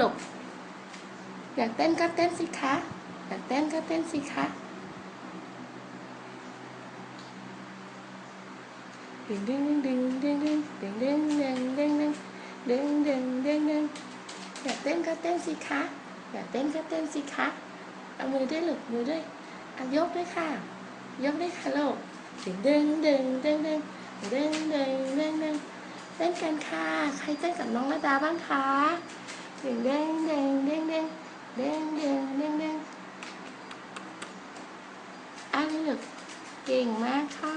ลูกอยากเต้นก็เต้นสิคะ อยากเต้นก็เต้นสิคะดึงดึงดึงดึงดึงดึงดึงดึงดึงดึงดึงดึงดึงดึงอยากเต้นก็เต้นสิคะอยากเต้นก็เต้นสิคะเอามือด้วยลูกมือด้วยเอายกด้วยค่ะ ยกด้วยค่ะลูกดึงดึงดึงดึงดึงดึงดึงดึงดึงเต้นกันค่ะ ใครเต้นกับน้องระดาบ้างคะ เด้งเด้งเด้งเด้งเด้งเด้งเด้งเด้งเด้งอันลึกเก่งมากค่ะ